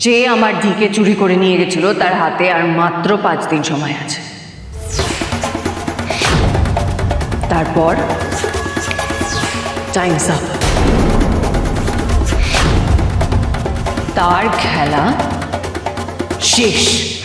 যে আমার দিকে চুরি করে নিয়ে গেছিল, তার হাতে আর মাত্র পাঁচ দিন সময় আছে। তারপর? তার খেলা শেষ।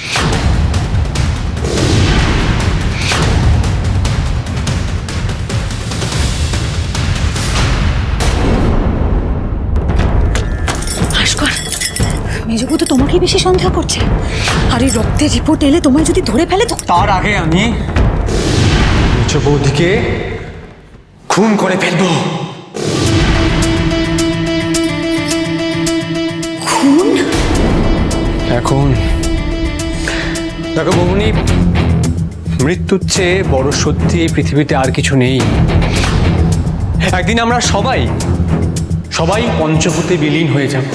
মেজবু তো তোমাকেই বেশি সন্দেহ করছে। আর এই রক্তের রিপোর্ট এলে তোমায় যদি ধরে ফেলে তো তার আগে আমি নিচ বৌদিকে খুন করে ফেলব। খুন? এখন দেখো বৌনি মৃত্যুর চেয়ে বড় সত্যি এই পৃথিবীতে আর কিছু নেই। একদিন আমরা সবাই সবাই পঞ্চভূতে বিলীন হয়ে যাব।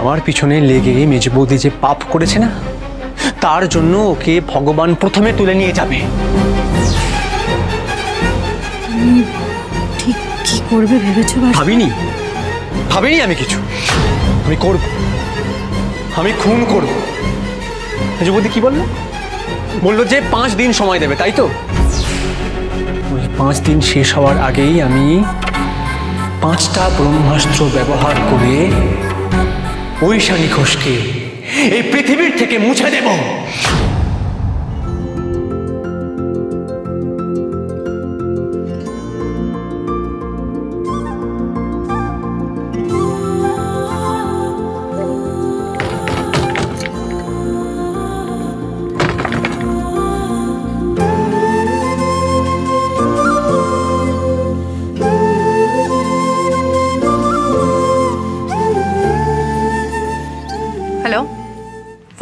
আমার পিছনে লেগে মেজবৌদি যে পাপ করেছে না তার জন্য ওকে ভগবান প্রথমে তুলে নিয়ে যাবে। ঠিক কি করবে ভেবেছো ভাবিনি। ভাবিনি আমি কিছু। আমি করব। আমি খুন করব। যুবতী কি বলল? বলল যে পাঁচ দিন সময় দেবে তাই তো? ওই পাঁচ দিন শেষ হওয়ার আগেই আমি পাঁচটা ব্রহ্মাস্ত্র ব্যবহার করে ঐশানী ঘোষকে এই পৃথিবীর থেকে মুছে দেব।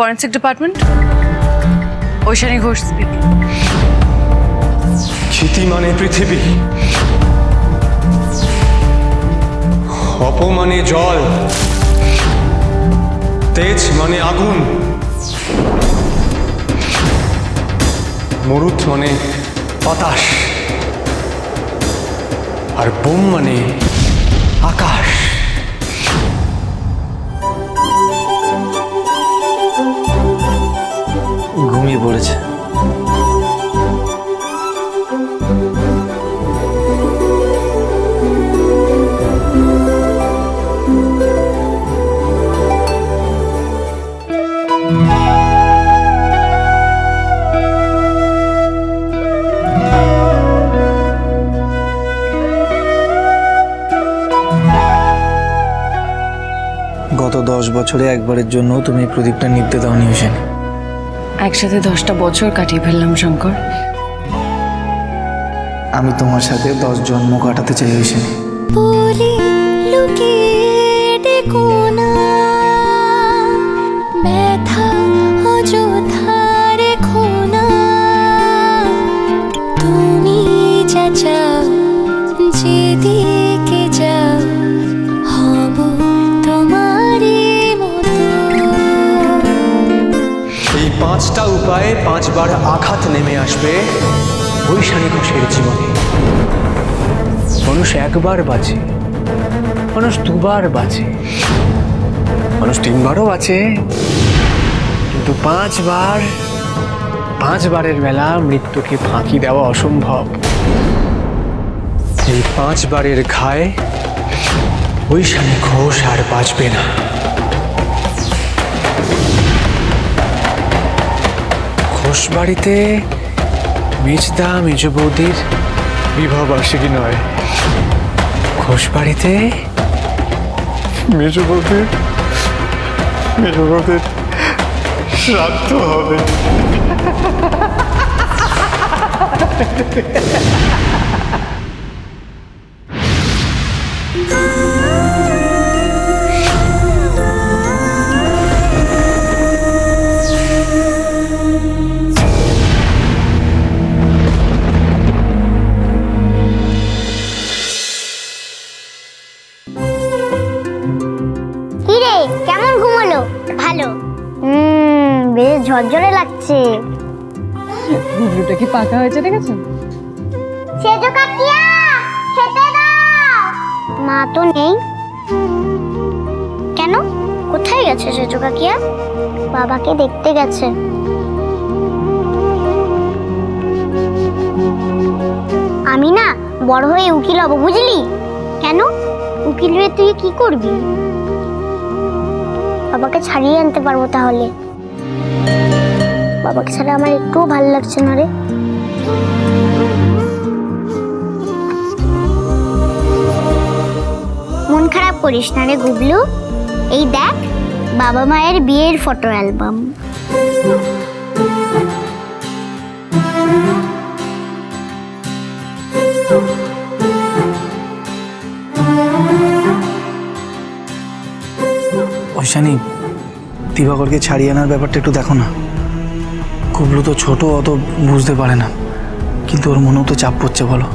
Forensic department Aishani Ghosh speaking Kshiti মানে পৃথিবী অপমানে জল তেজ মানে আগুন মরুত মানে বাতাস আর বোম মানে আকাশ ঘুমিয়ে পড়েছে। গত দশ বছরে একবারের জন্য তুমি প্রদীপটা নিতে দাওনি হোসেন একসাথে দশটা বছর কাটিয়ে ফেললাম শঙ্কর। আমি তোমার সাথে দশ জন্ম কাটাতে চাই রেখো তুমি যা চাও উপায়ে পাঁচবার আঘাত নেমে আসবে বৈশালী ঘোষের জীবনে। মানুষ একবার বাঁচে, মানুষ দুবার বাঁচে, মানুষ তিনবারও বাঁচে, কিন্তু পাঁচবার, পাঁচবারের বেলা মৃত্যুকে ফাঁকি দেওয়া অসম্ভব। এই পাঁচবারের ঘায়ে বৈশালী ঘোষ আর বাঁচবে না। ঘোষ বাড়িতে মেজদা মেজ বৌদির বিবাহ বার্ষিকী নয়। ঘোষ বাড়িতে মেজ বৌদির মেজ বৌদির শ্রাদ্ধ হবে। ঝরঝরে লাগছে। গুবলুটা কি পাকা হয়েছে দেখেছ সেজো কাকিয়া খেতে দাও। মা তো নেই। কেন? কোথায় গেছে সেজো কাকিয়া? বাবাকে দেখতে গেছে। আমি না বড় হয়ে উকিল হব বুঝলি? কেন? উকিল হয়ে তুই কি করবি? বাবাকে ছাড়িয়ে আনতে পারব তাহলে। বাবাকে ছাড়া আমার একটুও ভালো লাগছে না রে। মন খারাপ করিস না রে গুবলু এই দেখ, বাবা মায়ের বিয়ের ফটো অ্যালবাম। ঐশানি দিবাকরকে ছাড়িয়ে আনার ব্যাপারটা একটু দেখো না। কুবলু তো ছোট অত বুঝতে পারে না। কিন্তু ওর মনেও তো চাপ পড়ছে, বলো।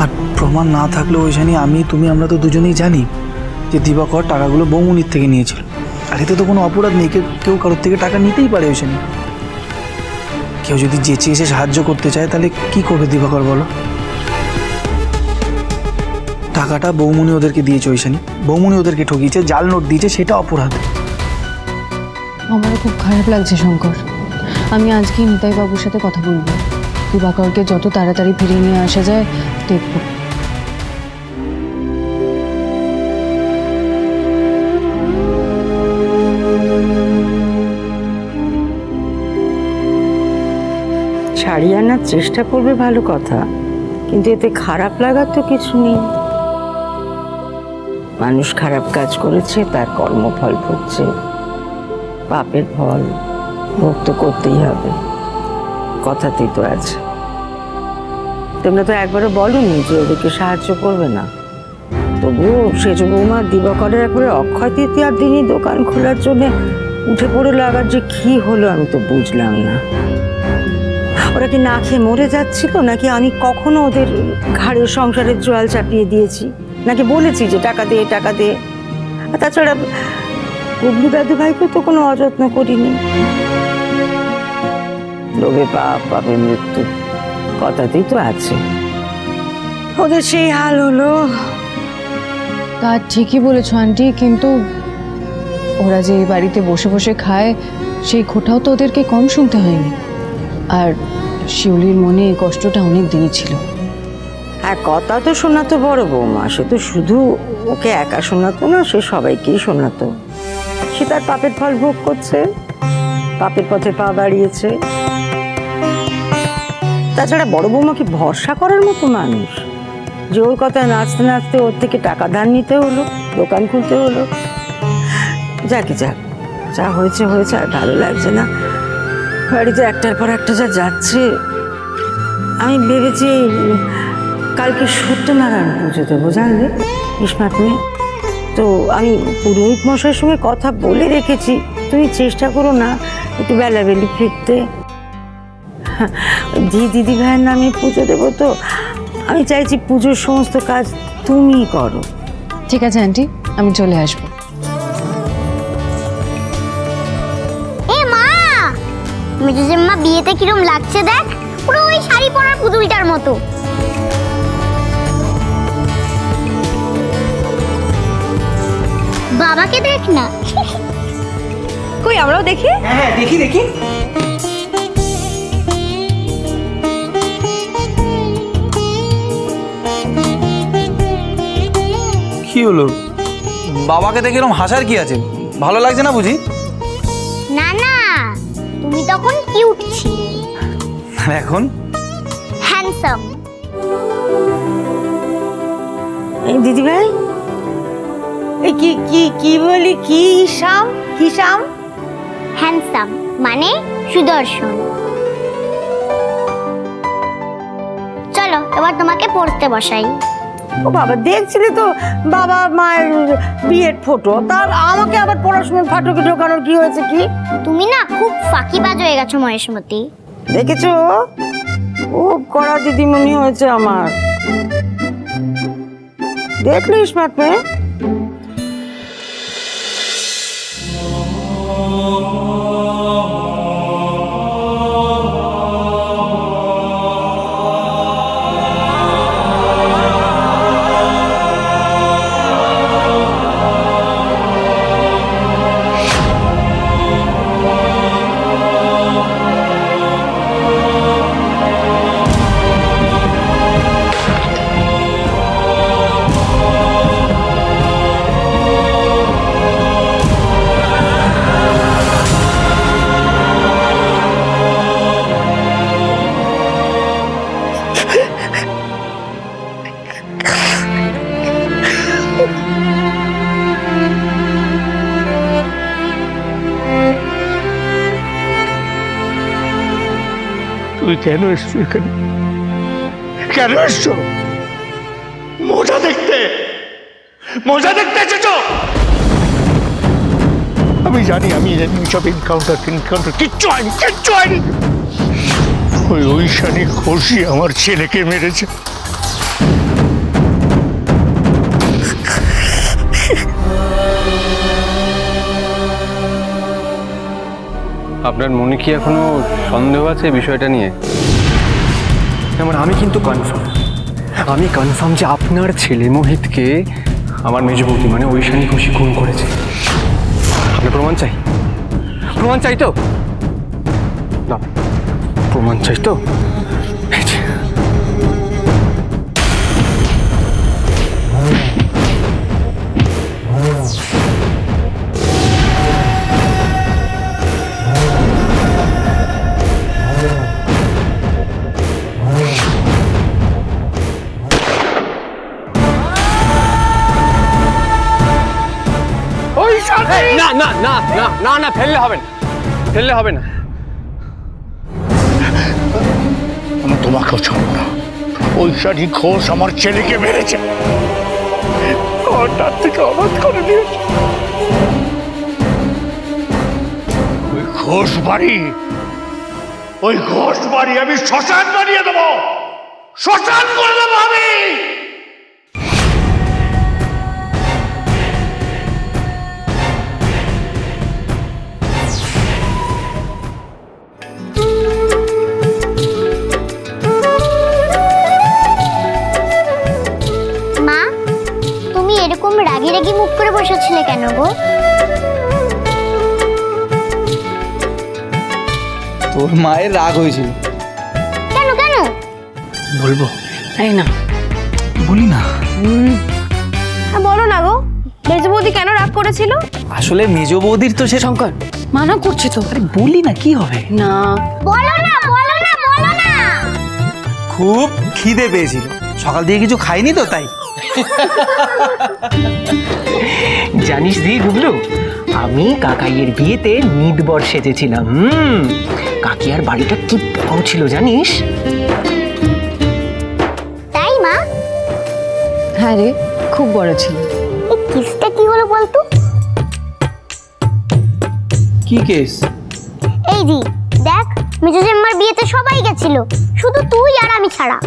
আর প্রমাণ না থাকলে ঐশানি আমি, তুমি, আমরা তো দুজনেই জানি যে দিবাকর টাকাগুলো বৌমনির থেকে নিয়েছিল। আর এতে তো কোনো অপরাধ নেই, কেউ কারোর থেকে টাকা নিতেই পারে ঐশানি কেউ যদি যেচে এসে সাহায্য করতে চায়, তাহলে কি করবে দিবাকর, বলো? টাকাটা বৌমনি ওদেরকে দিয়েছে ঐশানি বৌমনি ওদেরকে ঠকিয়েছে, জাল নোট দিয়েছে, সেটা অপরাধ। আমারও খুব খারাপ লাগছে, শঙ্কর। আমি আজকে নিতাই বাবুর সাথে কথা বলব। দিবাকরকে যত তাড়াতাড়ি ফিরিয়ে নিয়ে আসা যায়, দেখব। ছাড়িয়ে আনার চেষ্টা করবে ভালো কথা, কিন্তু এতে খারাপ লাগার তো কিছু নেই। মানুষ খারাপ কাজ করেছে, তার কর্মফল ভুগছে পাপের ফল ভোগ তো করতেই হবে। কথাতেই তো আছে। তোমরা তো একবারও বলনি যে ওদেরকে সাহায্য করবে না। তবুও সেজ বৌমা দিবাকরের একবারে অক্ষয় তৃতীয়ার দিনই দোকান খোলার জন্য উঠে পড়ে লাগার যে কি হলো আমি তো বুঝলাম না। ওরা কি না খেয়ে মরে যাচ্ছিল? নাকি আমি কখনো ওদের ঘাড়ের সংসারের জোয়াল চাপিয়ে দিয়েছি? নাকি বলেছি যে টাকা দে টাকা দে? তাছাড়া গুবলু দাদু ভাইকে তো কোনো অযত্ন করিনি। লোভে পাপ পাপে মৃত্যু কথাতেই তো আছে। ওদের সেই হাল হলো। তা ঠিকই বলেছ আন্টি কিন্তু ওরা যে এই বাড়িতে বসে বসে খায় সেই খোঁটাও তো ওদেরকে কম শুনতে হয়নি। আর শিউলির মনে এই কষ্টটা অনেক দিনই ছিল। হ্যাঁ কথা তো শোনাতো বড় বৌমা সে তো শুধু ওকে একা শোনাতো না সে সবাইকেই শোনাতো। তার পাপের ফল ভোগ করছে, পাপের পথে পা বাড়িয়েছে। তাছাড়া বড় বৌমাকে ভরসা করার মতো মানুষ। যে ওর কথায় নাচতে নাচতে ওর থেকে টাকা ধার নিতে হলো, দোকান খুলতে হলো। যাকে যাক, যা হয়েছে হয়েছে, আর ভালো লাগছে না। বাড়িতে একটার পর একটা যা যাচ্ছে, আমি ভেবেছি কালকে সত্যনারায়ণ পুজো দেবো, জানলে? ইসমাত মেয়ে। তো আমি পুরোহিত মশাইয়ের সঙ্গে কথা বলে রেখেছি। তুমি চেষ্টা করো না একটু বেলাবেলি ফিরতে। হ্যাঁ, দি দিদি ভাইয়ের নামে পুজো দেবো তো আমি চাইছি পুজোর সমস্ত কাজ তুমিই করো। ঠিক আছে আন্টি আমি চলে আসব। এ মা! মেজো জেম্মা বিয়েতে কিরম লাগছে দেখ? পুরো ওই শাড়ি পরার পুতুলটার মতো। বাবাকে দেখ না। কই আমরাও দেখি? হ্যাঁ দেখি দেখি। কি হলো? বাবাকে দেখে এরকম হাসার কি আছে? ভালো লাগছে না বুঝি? না না তুমি তখন কিউট ছিলে। আর এখন? হ্যান্ডসাম এই দিদি ভাই এই কি কি কি বলি? কি শাম? কি শাম? হ্যান্ডসাম মানে সুদর্শন। চলো এবার তোমাকে পড়তে বসাই। ও বাবা দেখছিলে তো বাবা মায়ের বিয়ের ফটো তার আমাকে আবার পড়াশোনার ফাটকে ঢোকানোর কি হয়েছে কি? তুমি না খুব ফাঁকিবাজ হয়ে গেছো মহেশমতি। দেখেছ? ও কড়া দিদিমণি হয়েছে আমার। দেখলি ইসমাত মেয়ে তুমি কেন এসছো এখানে? কেন এসছো? মজা দেখতে। মজা দেখতে এসেছ? আমি জানি, আমি সব এনকাউন্টার এনকাউন্টার কিচ্ছু হয়নি কিচ্ছু হয়নি। ওই ঐশানী খুশি আমার ছেলেকে মেরেছে। আপনার মনে কি এখনও সন্দেহ আছে বিষয়টা নিয়ে? যেমন আমি কিন্তু কনফার্ম আমি কনফার্ম যে আপনার ছেলে মোহিতকে আমার মেজ বৌদি মানে ঐশানী খুশি খুন করেছে। আপনার প্রমাণ চাই। প্রমাণ চাই তো? না, প্রমাণ চাই তো? না না না না না, ফেললে হবে না। ফেললে হবে না। আমি তোমাকেও ছাড়বো না। ঐশানী ঘোষ আমার ছেলেকে মেরেছে। হঠাৎ থেকে অবাধ করে দিয়েছে। ওই ঘোষ বাড়ি, ওই ঘোষ বাড়ি আমি শ্মশান বানিয়ে দেবো। শ্মশান করে দেবো আমি। বসেছিলে কেন গো? তোর মায়ের রাগ হয়েছিল। কেন কেন? বলব। তাই না। বলি না। হ্যাঁ বলো না গো মেজু বৌদি কেন রাগ করেছিল? আসলে মেজ বৌদির তো সে শঙ্কর মানা করছি তো। আরে বলি না কি হবে? না। বলো না বলো না বলো না। খুব খিদে পেয়েছিল। সকাল দিয়ে কিছু খাইনি তো তাই? জানিস দি গুবলু আমি কাকাইয়ের বিয়েতে নিদবর সেজেছিলাম হুম। কাকিয়ার বাড়িটা কি বড় ছিল জানিস? তাই মা? হ্যাঁ রে খুব বড় ছিল। এই কিসটা কি হলো বলতো কি কেস? এই দি দেখ মেজু জেম্মার বিয়েতে সবাই গেছিল শুধু তুই আর আমি ছাড়া।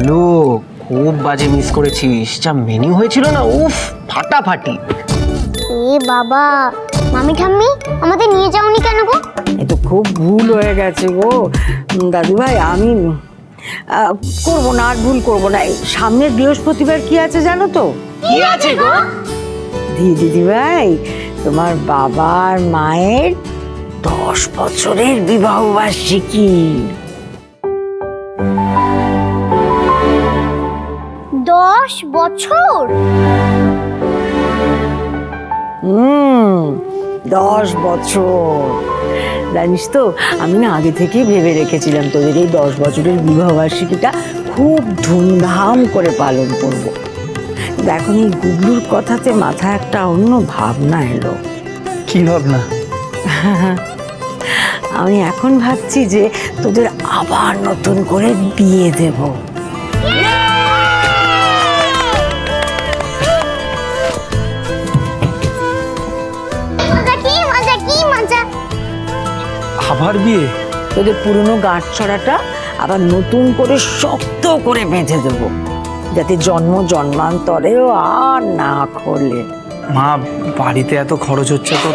গুবলু খুব বাজে মিস করেছিস। যা মেনু হয়েছিল না উফ ফাটাফাটি। এ বাবা মামি ঠাম্মি আমাদের নিয়ে যাওনি কেন গো? এ তো খুব ভুল হয়ে গেছে গো। দাদু ভাই আমি আহ, করব না আর ভুল করব না। এই সামনের বৃহস্পতিবার কি আছে জানো তো? কি আছে গো? দি দিদি ভাই তোমার বাবার মায়ের দশ বছরের বিবাহ বার্ষিকী দশ বছর? হুম দশ বছর। জানিস তো আমি না আগে থেকেই ভেবে রেখেছিলাম তোদের এই দশ বছরের বিবাহ বার্ষিকীটা খুব ধুমধাম করে পালন করব। কিন্তু এখন এই গুবলুর কথাতে মাথায় একটা অন্য ভাবনা এলো। কি ভাবনা? আমি এখন ভাবছি যে তোদের আবার নতুন করে বিয়ে দেব। আবার বিয়ে তোদের পুরনো গাঁট ছড়াটা আবার নতুন করে শক্ত করে বেঁধে দেবো যাতে জন্ম জন্মান্তরেও আর না খোলে। মা বাড়িতে এত খরচ হচ্ছে তো?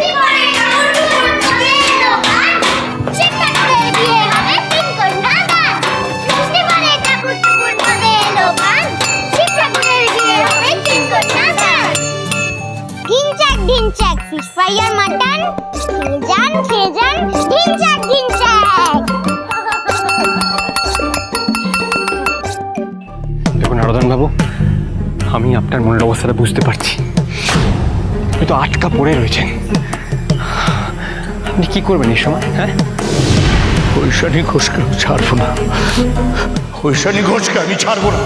ফ্রাই মাটন খেয়ে যান ঢিনচাক ঢিনচাক দেখুন হারদান বাবু, আমি আপনার মনের অবস্থাটা বুঝতে পারছি। আপনি তো আটকা পড়ে রয়েছেন। আপনি কী করবেন এই সময় হ্যাঁ? ঐশানী ঘোষকে আমি ছাড়বো না। ঐশানী ঘোষকে আমি ছাড়বো না।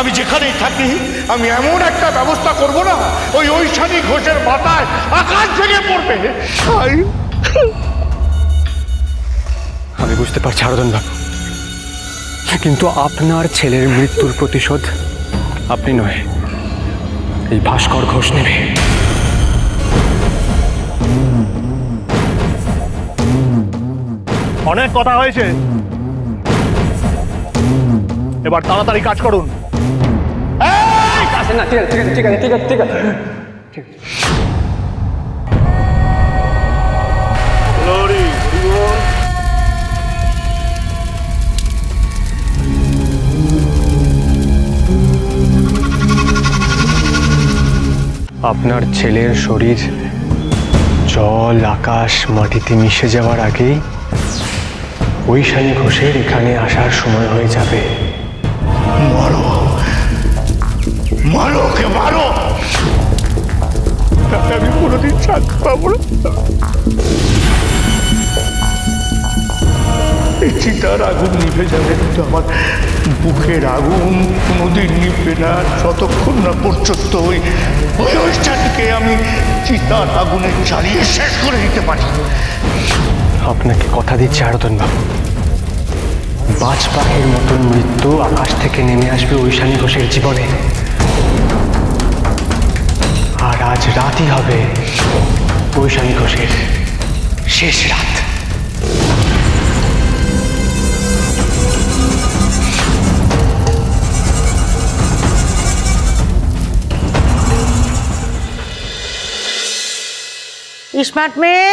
আমি যেখানেই থাকি আমি এমন একটা ব্যবস্থা করব না ওই ঐশানী ঘোষের মাথায় আকাশ ভেঙে পড়বে। আমি বুঝতে পারছি আরদন বাবু। কিন্তু আপনার ছেলের মৃত্যুর প্রতিশোধ আপনি নয় এই ভাস্কর ঘোষ নেবে। অনেক কথা হয়েছে। এবার তাড়াতাড়ি কাজ করুন। না ঠিক আছে ঠিক আছে ঠিক আছে ঠিক আছে ঠিক আছে। আপনার ছেলের শরীর জল আকাশ মাটিতে মিশে যাওয়ার আগেই ঐশানী ঘোষের এখানে আসার সময় হয়ে যাবে। মারো। মারো ওকে, মারো। আমি কোনোদিন শান্তি পাবো না। চিতার আগুন নিভে যাবে কিন্তু আমার বুকের আগুন কোনোদিন নিভবে না যতক্ষণ না পর্যন্ত ওই চিতার আগুনে জ্বালিয়ে শেষ করে দিতে পারি। আপনাকে কথা দিচ্ছি আরতন বাবু। বাজ পাখির মতন মৃত্যু আকাশ থেকে নেমে আসবে ঐশানী ঘোষের জীবনে। আর আজ রাতই হবে ঐশানী ঘোষের শেষ রাত। স্মার্ট মেয়ে?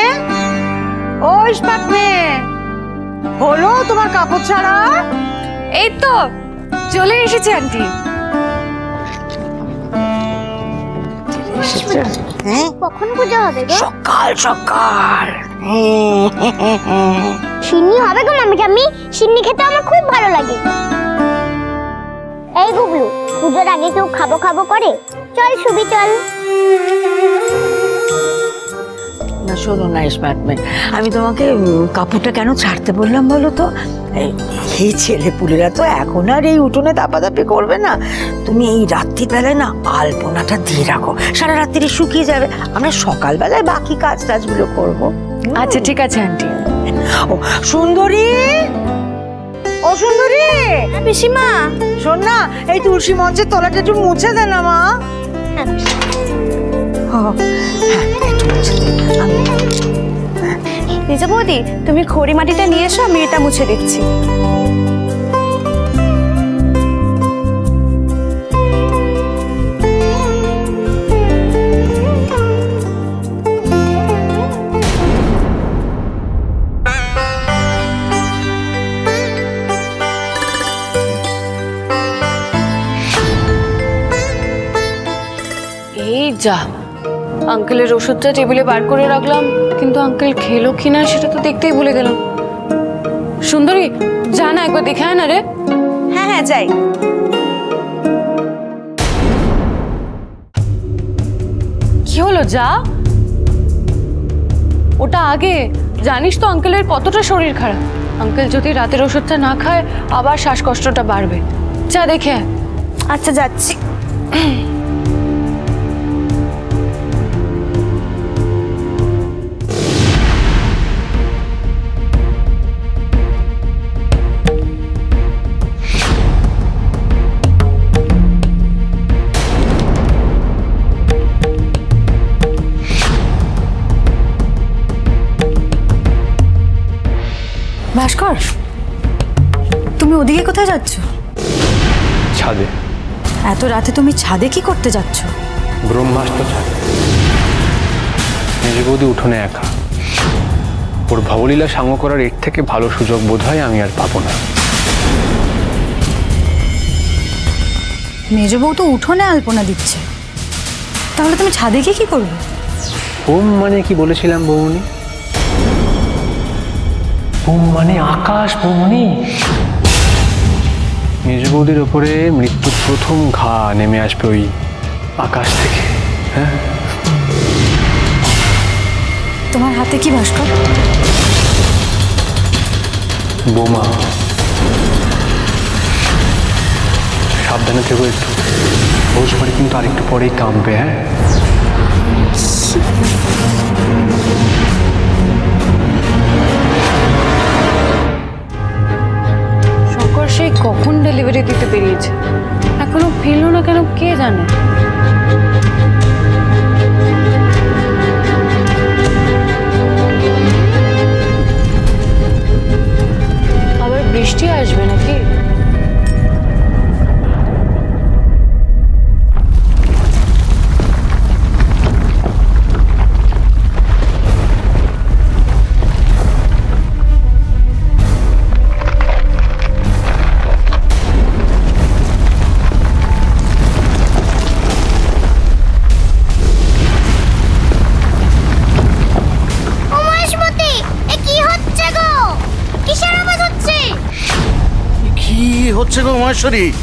ও স্মার্ট মেয়ে। হলো তোমার কাপড় ছাড়া? এই তো চলে এসেছে আন্টি। হ্যাঁ? কখন পুজো হবে গো? সকাল সকাল। সিন্নি হবে গো মামি ঠাম্মি। সিন্নি খেতে আমার খুব ভালো লাগে। এই গুগলু পুজোর আগে কেউ খাব খাব করে? চল সুবি চল। না শোনো না স্মার্ট মেয়ে আমি তোমাকে কাপড়টা কেন ছাড়তে বললাম বলো তো? এই- এই ছেলে পুলেরা তো এখন আর এই উঠোনে দাপাদাপি করবে না। তুমি এই রাত্রিবেলায় না আলপনাটা দিয়ে রাখো। সারা রাত্রি শুকিয়ে যাবে। আমরা সকালবেলায় বাকি কাজ টাজগুলো করব। আচ্ছা ঠিক আছে আন্টি। ও সুন্দরী! ও সুন্দরী! পিসিমা। শোন না এই তুলসী মঞ্চের তলাটা একটু মুছে দে না মা। নিজে বৌদি তুমি খড়ি মাটিটা নিয়ে এসো আমি এটা মুছে দিচ্ছি এই যা আঙ্কেলের ওষুধটা টেবিলে বার করে রাখলাম কিন্তু আঙ্কেল খেলো কি না সেটা তো দেখতেই ভুলে গেলাম। সুন্দরী যা না একবার দেখে আয় না রে। হ্যাঁ হ্যাঁ যাই। কি হলো যা? ওটা আগে। জানিস তো আঙ্কেলের কতটা শরীর খারাপ। আঙ্কেল যদি রাতের ওষুধটা না খায় আবার শ্বাসকষ্টটা বাড়বে। যা দেখে আচ্ছা যাচ্ছি। ভাস্কর তুমি ওদিকে কোথায় যাচ্ছ? ছাদে। এত রাতে তুমি ছাদে কি করতে যাচ্ছ? ব্রহ্মাস্ত্র ছাদে। মেজ বৌদি উঠোনে একা। ওর ভবলীলা সাঙ্গ করার এর থেকে ভালো সুযোগ বোধ হয় আমি আর পাবো না। মেজ বউ তো উঠোনে আলপনা দিচ্ছে। তাহলে তুমি ছাদে গিয়ে কি করবে? হোম মানে কি বলেছিলাম বৌমনি ওম মানে আকাশ বৌমনি মেজ বৌদির ওপরে মৃত্যুর প্রথম ঘা নেমে আসবে ওই আকাশ থেকে হ্যাঁ? তোমার হাতে কি ভাস্কর? বোমা। সাবধানে থেকো একটু। ভোজ বাড়ি কিন্তু আরেকটু পরেই কাঁপবে হ্যাঁ? কখন ডেলিভারি দিতে বেরিয়েছে? এখনও ফিরলো না কেন? কে জানে? আবার বৃষ্টি আসবে নাকি? হচ্ছে গো